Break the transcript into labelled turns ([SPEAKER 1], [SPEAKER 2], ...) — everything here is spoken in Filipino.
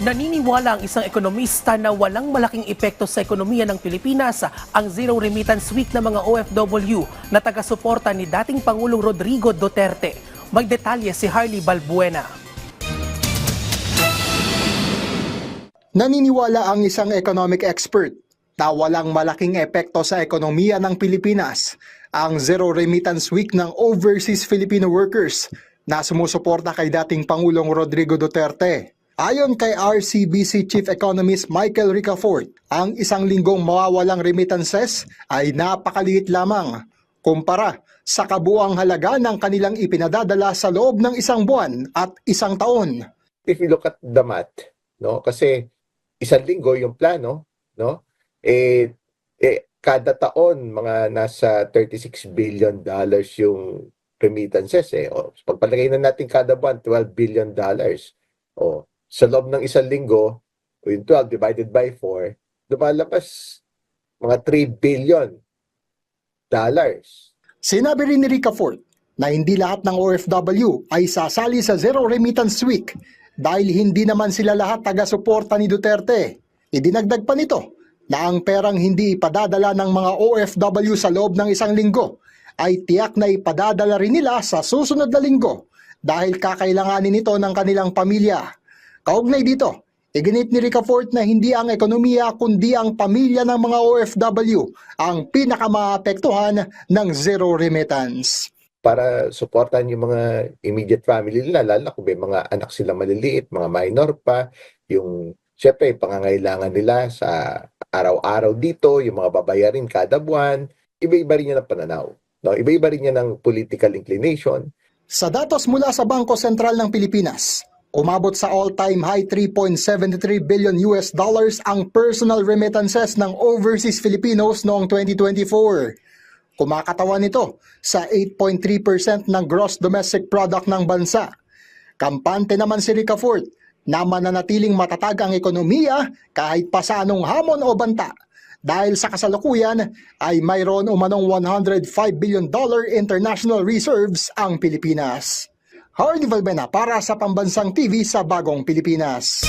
[SPEAKER 1] Naniniwala ang isang ekonomista na walang malaking epekto sa ekonomiya ng Pilipinas ang Zero Remittance Week ng mga OFW na taga-suporta ni dating Pangulong Rodrigo Duterte. May detalye si Harley Balbuena.
[SPEAKER 2] Naniniwala ang isang economic expert na walang malaking epekto sa ekonomiya ng Pilipinas ang Zero Remittance Week ng Overseas Filipino Workers na sumusuporta kay dating Pangulong Rodrigo Duterte. Ayon kay RCBC Chief Economist Michael Ricafort, ang isang linggong mawawalang remittances ay napakaliit lamang kumpara sa kabuang halaga ng kanilang ipinadadala sa loob ng isang buwan at isang taon.
[SPEAKER 3] if you look at the math, no? Kasi isang linggo yung plano, no? Eh, eh kada taon mga nasa 36 billion dollars yung remittances eh. O, pagpalagay na natin kada buwan 12 billion dollars. O, sa loob ng isang linggo, o yung 12 divided by 4, lumalabas mga 3 billion dollars.
[SPEAKER 2] Sinabi rin ni Rica Ford na hindi lahat ng OFW ay sasali sa Zero Remittance Week dahil hindi naman sila lahat taga-suporta ni Duterte. Idinagdag pa nito na ang perang hindi ipadadala ng mga OFW sa loob ng isang linggo ay tiyak na ipadadala rin nila sa susunod na linggo dahil kakailanganin nito ng kanilang pamilya. Kaugnay dito, Iginit ni Rica Fort na hindi ang ekonomiya kundi ang pamilya ng mga OFW ang pinakamaapektuhan ng zero remittance.
[SPEAKER 3] para suportahan yung mga immediate family nila, lalo kung may mga anak sila maliliit, mga minor pa, yung syempre pangangailangan nila sa araw-araw dito, yung mga babayarin kada buwan, iba-iba rin yan ang pananaw. No? Iba-iba rin yan ang political inclination.
[SPEAKER 2] Sa datos mula sa Bangko Sentral ng Pilipinas, umabot sa all-time high 3.73 billion US dollars ang personal remittances ng overseas Filipinos noong 2024. Kumakatawan nito sa 8.3% ng gross domestic product ng bansa. Kampante naman si Rica Fort na mananatiling matatag ang ekonomiya kahit pa sa anong hamon o banta dahil sa kasalukuyan ay mayroon umanong 105 billion dollar international reserves ang Pilipinas. Hardy Valbena para sa Pambansang TV sa Bagong Pilipinas.